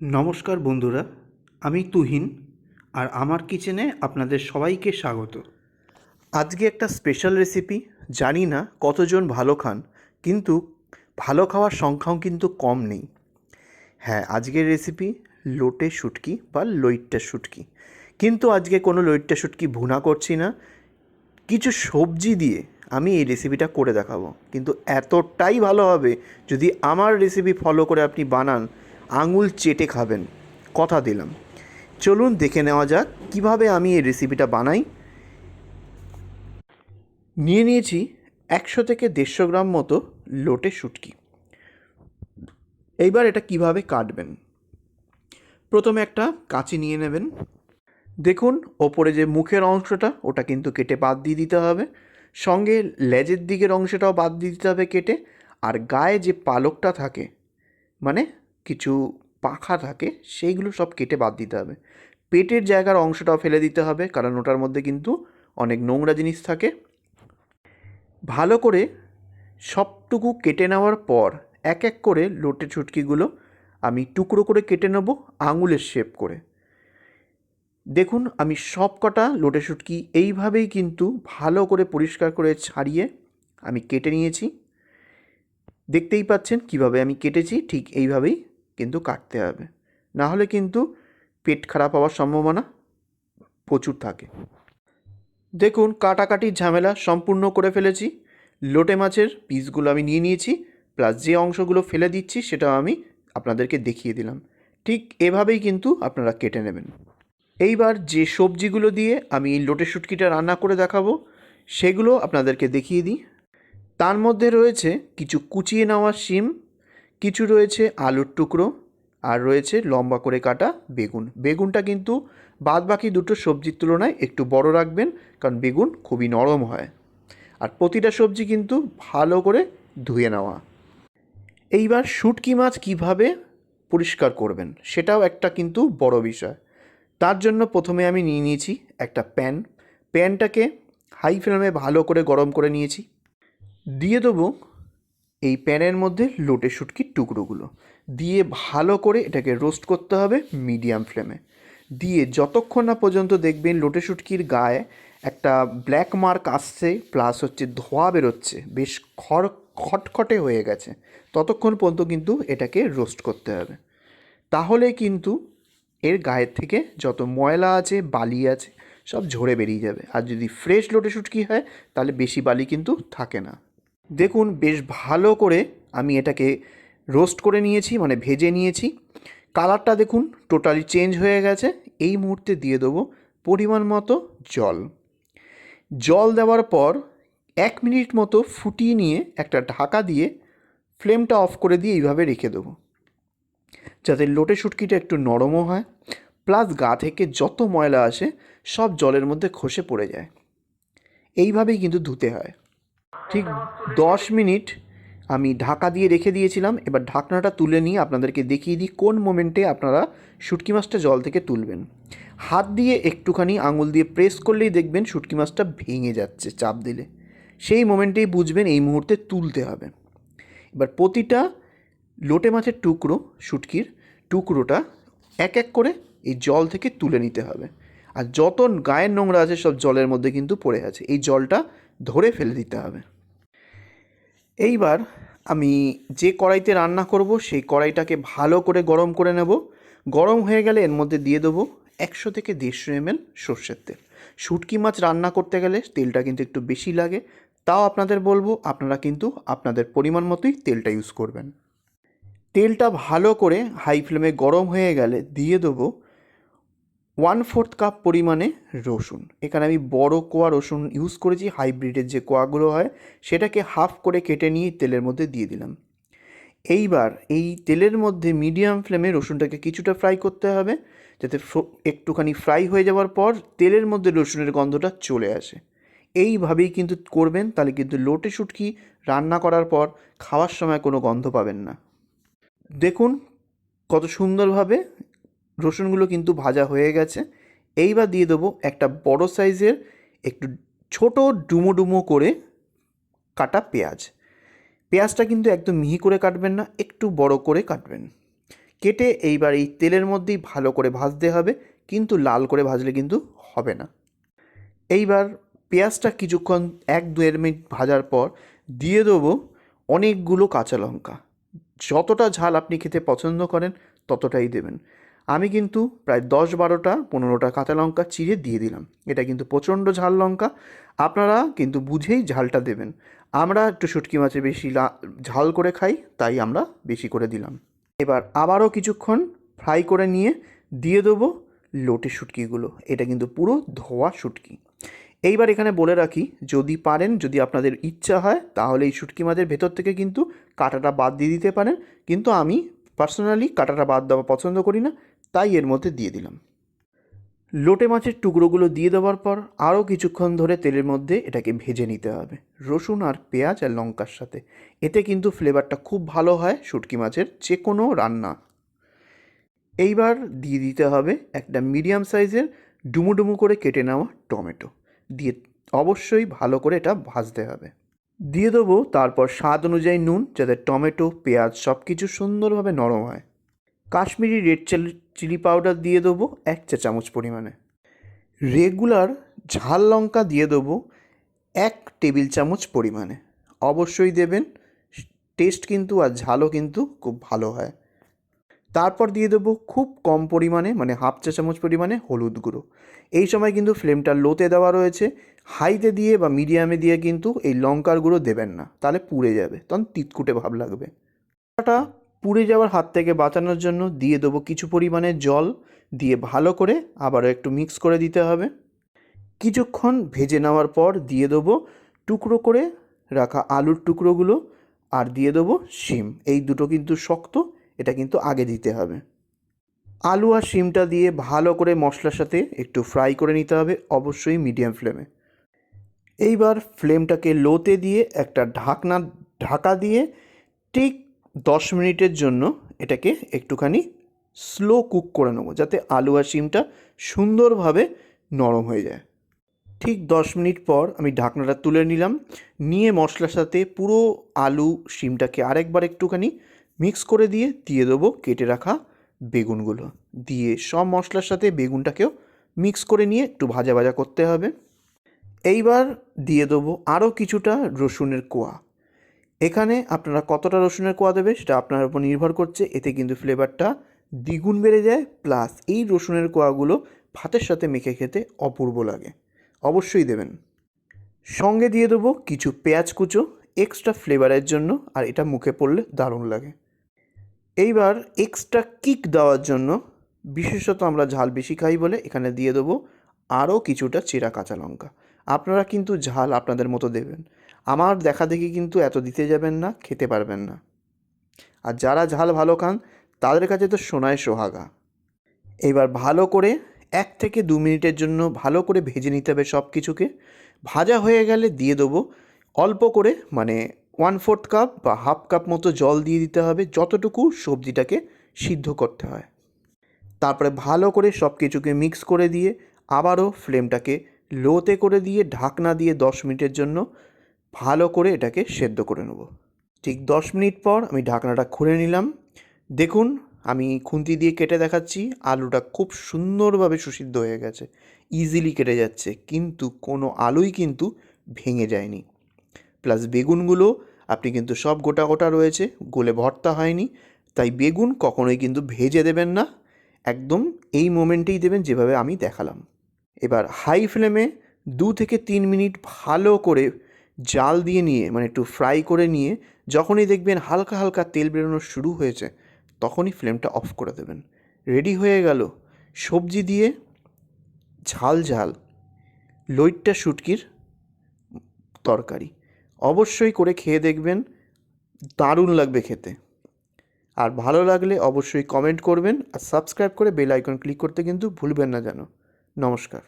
নমস্কার বন্ধুরা, আমি তুহিন আর আমার কিচেনে আপনাদের সবাইকে স্বাগত। আজকে একটা স্পেশাল রেসিপি জানি না কতজন ভালো খান, কিন্তু ভালো খাওয়ার সংখ্যাও কিন্তু কম নেই। হ্যাঁ আজকের রেসিপি লোটে শুটকি বা লইট্টা শুটকি। কিন্তু আজকে কোনো লইট্টা শুটকি ভুনা করছি না। কিছু সবজি দিয়ে আমি এই রেসিপিটা করে দেখাবো। কিন্তু এতটাই ভালো হবে, যদি আমার রেসিপি ফলো করে আপনি বানান আঙুল চেটে খাবেন। কথা দিলাম। চলুন দেখে নেওয়া যাক কীভাবে আমি এই রেসিপিটা বানাই। নিয়ে নিয়েছি একশো থেকে দেড়শো গ্রাম মতো লোটে শুটকি। এইবার এটা কীভাবে কাটবেন? প্রথমে একটা কাঁচি নিয়ে নেবেন। দেখুন, ওপরে যে মুখের অংশটা, ওটা কিন্তু কেটে বাদ দিয়ে দিতে হবে। সঙ্গে লেজের দিকের অংশটাও বাদ দিয়ে দিতে হবে কেটে। আর গায়ে যে পালকটা থাকে মানে কিছু পাখা থাকে, সেইগুলো সব কেটে বাদ দিতে হবে। পেটের জায়গার অংশটাও ফেলে দিতে হবে, কারণ ওটার মধ্যে কিন্তু অনেক নোংরা জিনিস থাকে। ভালো করে সবটুকু কেটে নেওয়ার পর এক এক করে লোটে ছুটকিগুলো আমি টুকরো করে কেটে নেব আঙুলের শেপ করে। দেখুন, আমি সব কটা লোটে শুটকি এইভাবেই কিন্তু ভালো করে পরিষ্কার করে ছাড়িয়ে আমি কেটে নিয়েছি। দেখতেই পাচ্ছেন কীভাবে আমি কেটেছি, ঠিক এইভাবেই কিন্তু কাটতে হবে। না হলে কিন্তু পেট খারাপ হওয়ার সম্ভাবনা প্রচুর থাকে। দেখুন, কাটাকাটির ঝামেলা সম্পূর্ণ করে ফেলেছি। লোটে মাছের পিসগুলো আমি নিয়ে নিয়েছি প্লাস যে অংশগুলো ফেলে দিচ্ছি সেটাও আমি আপনাদেরকে দেখিয়ে দিলাম। ঠিক এভাবেই কিন্তু আপনারা কেটে নেবেন। এইবার যে সবজিগুলো দিয়ে আমি লোটে শুটকিটা রান্না করে দেখাবো, সেগুলো আপনাদেরকে দেখিয়ে দিই। তার মধ্যে রয়েছে কিছু কুচিয়ে নেওয়া শিম কিছু রয়েছে আলুর টুকরো আর রয়েছে লম্বা করে কাটা বেগুন। বেগুনটা কিন্তু বাদ বাকি দুটো সবজির তুলনায় একটু বড় রাখবেন কারণ বেগুন খুবই নরম হয়। আর প্রতিটা সবজি কিন্তু ভালো করে ধুয়ে নেওয়া। এইবার শুটকি মাছ কীভাবে পরিষ্কার করবেন সেটাও একটা কিন্তু বড় বিষয়। তার জন্য প্রথমে আমি নিয়ে নিয়েছি একটা প্যান। প্যানটাকে হাই ফ্লেমে ভালো করে গরম করে নিয়েছি। দিয়ে দেবো এই প্যানের মধ্যে লোটে শুটকির টুকরোগুলো। দিয়ে ভালো করে এটাকে রোস্ট করতে হবে মিডিয়াম ফ্লেমে। দিয়ে যতক্ষণ না পর্যন্ত দেখবেন লোটে শুটকির গায়ে একটা ব্ল্যাক মার্ক আসছে, প্লাস হচ্ছে ধোয়া বেরোচ্ছে, বেশ খড় খটখটে হয়ে গেছে, ততক্ষণ পর্যন্ত কিন্তু এটাকে রোস্ট করতে হবে। তাহলে কিন্তু এর গায়ের থেকে যত ময়লা আছে, বালি আছে, সব ঝরে বেরিয়ে যাবে। আর যদি ফ্রেশ লোটে শুটকি হয়, তাহলে বেশি বালি কিন্তু থাকে না। দেখুন, বেশ ভালো করে আমি এটাকে রোস্ট করে নিয়েছি মানে ভেজে নিয়েছি। কালারটা দেখুন, টোটালি চেঞ্জ হয়ে গেছে। এই মুহূর্তে দিয়ে দেবো পরিমাণ মতো জল। জল দেওয়ার পর এক মিনিট মতো ফুটিয়ে নিয়ে একটা ঢাকা দিয়ে ফ্লেমটা অফ করে দিয়ে এইভাবে রেখে দেবো। যাতে লোটে শুটকিটা একটু নরমও হয়, প্লাস গা থেকে যত ময়লা আসে, সব জলের মধ্যে খসে পড়ে যায়। এইভাবেই কিন্তু ধুতে হয়। ঠিক দশ মিনিট আমি ঢাকা দিয়ে রেখে দিয়েছিলাম। এবার ঢাকনাটা তুলে নিয়ে আপনাদেরকে দেখিয়ে দিই কোন মোমেন্টে আপনারা শুটকি মাছটা জল থেকে তুলবেন। হাত দিয়ে একটুখানি আঙুল দিয়ে প্রেস করলেই দেখবেন শুটকি মাছটা ভেঙে যাচ্ছে চাপ দিলে। সেই মোমেন্টেই বুঝবেন এই মুহূর্তে তুলতে হবে। এবার প্রতিটা লোটে মাছের টুকরো, শুটকির টুকরোটা এক এক করে এই জল থেকে তুলে নিতে হবে। আর যত গায়ের নোংরা আছে সব জলের মধ্যে কিন্তু পড়ে আছে। এই জলটা ধরে ফেলে দিতে হবে। এইবার আমি যে কড়াইতে রান্না করব, সেই কড়াইটাকে ভালো করে গরম করে নেব। গরম হয়ে গেলে এর মধ্যে দিয়ে দেবো একশো থেকে দেড়শো এমএল সর্ষের তেল। শুটকি মাছ রান্না করতে গেলে তেলটা কিন্তু একটু বেশি লাগে। তাও আপনাদের বলব, আপনারা কিন্তু আপনাদের পরিমাণ মতোই তেলটা ইউজ করবেন। তেলটা ভালো করে হাই ফ্লেমে গরম হয়ে গেলে দিয়ে দেবো ওয়ান ফোর্থ কাপ পরিমাণে রসুন। এখানে আমি বড় কোয়া রসুন ইউজ করেছি, হাইব্রিডের যে কোয়াগুলো হয়, সেটাকে হাফ করে কেটে নিয়ে তেলের মধ্যে দিয়ে দিলাম। এইবার এই তেলের মধ্যে মিডিয়াম ফ্লেমে রসুনটাকে কিছুটা ফ্রাই করতে হবে, যাতে একটুখানি ফ্রাই হয়ে যাওয়ার পর তেলের মধ্যে রসুনের গন্ধটা চলে আসে। এইভাবেই কিন্তু করবেন, তাহলে কিন্তু লোটে শুটকি রান্না করার পর খাওয়ার সময় কোনো গন্ধ পাবেন না। দেখুন কত সুন্দরভাবে রসুনগুলো কিন্তু ভাজা হয়ে গেছে। এইবার দিয়ে দেবো একটা বড় সাইজের একটু ছোট ডুমো ডুমো করে কাটা পেঁয়াজ। পেঁয়াজটা কিন্তু একদম মিহি করে কাটবেন না, একটু বড় করে কাটবেন। কেটে এইবার এই তেলের মধ্যেই ভালো করে ভাজতে হবে, কিন্তু লাল করে ভাজলে কিন্তু হবে না। এইবার পেঁয়াজটা কিছুক্ষণ এক দেড় মিনিট ভাজার পর দিয়ে দেবো অনেকগুলো কাঁচা লঙ্কা। যতটা ঝাল আপনি খেতে পছন্দ করেন ততটাই দেবেন। আমি কিন্তু প্রায় দশ বারোটা, পনেরোটা কাঁচা লঙ্কা চিড়ে দিয়ে দিলাম। এটা কিন্তু প্রচণ্ড ঝাল লঙ্কা। আপনারা কিন্তু বুঝেই ঝালটা দেবেন। আমরা একটু শুটকি মাছে বেশি ঝাল করে খাই, তাই আমরা বেশি করে দিলাম। এবার আবারও কিছুক্ষণ ফ্রাই করে নিয়ে দিয়ে দেবো লোটে শুটকিগুলো। এটা কিন্তু পুরো ধোয়া শুটকি। এইবার এখানে বলে রাখি, যদি পারেন, যদি আপনাদের ইচ্ছা হয়, তাহলে এই শুটকি মাছের ভেতর থেকে কিন্তু কাঁটাটা বাদ দিয়ে দিতে পারেন। কিন্তু আমি পার্সোনালি কাঁটাটা বাদ দেওয়া পছন্দ করি না। তাই এর মধ্যে দিয়ে দিলাম। লোটে মাছের টুকরোগুলো দিয়ে দেওয়ার পর আরও কিছুক্ষণ ধরে তেলের মধ্যে এটাকে ভেজে নিতে হবে। রসুন আর পেঁয়াজ আর লঙ্কার সাথে। এতে কিন্তু ফ্লেভারটা খুব ভালো হয় শুটকি মাছের যে কোনো রান্না। এইবার দিয়ে দিতে হবে একটা মিডিয়াম সাইজের ডুমু ডুমু করে কেটে নেওয়া টমেটো। দিয়ে অবশ্যই ভালো করে এটা ভাজতে হবে। দিয়ে দেবো তারপর স্বাদ অনুযায়ী নুন যাতে টমেটো, পেঁয়াজ সব কিছু সুন্দরভাবে নরম হয়। Kashmiri red chilli chilli powder দিয়ে দেবো এক চা চামচ পরিমাণে। রেগুলার ঝাল লঙ্কা দিয়ে দেবো এক টেবিল চামচ পরিমাণে। অবশ্যই দেবেন, টেস্ট কিন্তু আর ঝালও কিন্তু খুব ভালো হয়। তারপর দিয়ে দেবো খুব কম পরিমাণে মানে হাফ চা চামচ পরিমাণে হলুদ গুঁড়ো। এই সময় কিন্তু ফ্লেমটা লোতে দেওয়া রয়েছে। হাইতে দিয়ে বা মিডিয়ামে দিয়ে কিন্তু এই লঙ্কার গুঁড়ো দেবেন না, তাহলে পুড়ে যাবে, তখন তিতকুটে ভাব লাগবে। পুড়ে যাওয়ার হাত থেকে বাঁচানোর জন্য দিয়ে দেবো কিছু পরিমাণে জল। দিয়ে ভালো করে আবারও একটু মিক্স করে দিতে হবে। কিছুক্ষণ ভেজে নেওয়ার পর দিয়ে দেবো টুকরো করে রাখা আলুর টুকরোগুলো আর দিয়ে দেবো শিম। এই দুটো কিন্তু শক্ত, এটা কিন্তু আগে দিতে হবে। আলু আর শিমটা দিয়ে ভালো করে মশলার সাথে একটু ফ্রাই করে নিতে হবে অবশ্যই মিডিয়াম ফ্লেমে এইবার ফ্লেমটাকে লোতে দিয়ে একটা ঢাকনা, ঢাকা দিয়ে ঠিক দশ মিনিটের জন্য এটাকে একটুখানি স্লো কুক করে নেব, যাতে আলু আর শিমটা সুন্দরভাবে নরম হয়ে যায়। ঠিক দশ মিনিট পর আমি ঢাকনাটা তুলে নিলাম, নিয়ে মশলার সাথে পুরো আলু, শিমটাকে আরেকবার একটুখানি মিক্স করে দিয়ে দিয়ে দেবো কেটে রাখা বেগুনগুলো। দিয়ে সব মশলার সাথে বেগুনটাকেও মিক্স করে নিয়ে একটু ভাজা ভাজা করতে হবে। এইবার দিয়ে দেবো আরও কিছুটা রসুনের কোয়া। এখানে আপনারা কতটা রসুনের কোয়া দেবে সেটা আপনার উপর নির্ভর করছে। এতে কিন্তু ফ্লেভারটা দ্বিগুণ বেড়ে যায় প্লাস এই রসুনের কোয়াগুলো ভাতের সাথে মেখে খেতে অপূর্ব লাগে। অবশ্যই দেবেন। সঙ্গে দিয়ে দেবো কিছু পেঁয়াজ কুচো এক্সট্রা ফ্লেভারের জন্য, আর এটা মুখে পড়লে দারুণ লাগে। এইবার এক্সট্রা কিক দেওয়ার জন্য বিশেষত আমরা ঝাল বেশি খাই বলে এখানে দিয়ে দেবো আরও কিছুটা চেরা কাঁচা লঙ্কা। আপনারা কিন্তু ঝাল আপনাদের মতো দেবেন। আমার দেখা দেখি কিন্তু এত দিতে যাবেন না, খেতে পারবেন না। আর যারা ঝাল ভালো খান, তাদের কাছে তো সোনায় সোহাগা। এবার ভালো করে এক থেকে দু মিনিটের জন্য ভালো করে ভেজে নিতে হবে সব কিছুকে ভাজা হয়ে গেলে দিয়ে দেবো অল্প করে মানে ওয়ান ফোর্থ কাপ বা হাফ কাপ মতো জল দিয়ে দিতে হবে যতটুকু সবজিটাকে সিদ্ধ করতে হয়। তারপরে ভালো করে সব কিছুকে মিক্স করে দিয়ে আবারও ফ্লেমটাকে লোতে করে দিয়ে ঢাকনা দিয়ে দশ মিনিটের জন্য ভালো করে এটাকে সেদ্ধ করে নেব। ঠিক দশ মিনিট পর আমি ঢাকনাটা খুলে নিলাম। দেখুন, আমি খুন্তি দিয়ে কেটে দেখাচ্ছি, আলুটা খুব সুন্দরভাবে সুসিদ্ধ হয়ে গেছে। ইজিলি কেটে যাচ্ছে, কিন্তু কোনো আলুই কিন্তু ভেঙে যায়নি। প্লাস বেগুনগুলো, আপনি কিন্তু সব গোটা গোটা রয়েছে, গোলে ভর্তা হয়নি, তাই বেগুন কখনোই কিন্তু ভেজে দেবেন না। একদম এই মোমেন্টেই দেবেন যেভাবে আমি দেখালাম। এবার হাই ফ্লেমে দু থেকে তিন মিনিট ভালো করে জাল দিয়ে নিয়ে মানে একটু ফ্রাই করে নিয়ে যখনই দেখবেন হালকা হালকা তেল বেরোনো শুরু হয়েছে, তখনই ফ্লেমটা অফ করে দেবেন। রেডি হয়ে গেল। সবজি দিয়ে ঝাল ঝাল লইট্টা শুটকির তরকারি। অবশ্যই করে খেয়ে দেখবেন, দারুণ লাগবে খেতে। আর ভালো লাগলে অবশ্যই কমেন্ট করবেন আর সাবস্ক্রাইব করে বেল আইকন ক্লিক করতে কিন্তু ভুলবেন না যেন। নমস্কার।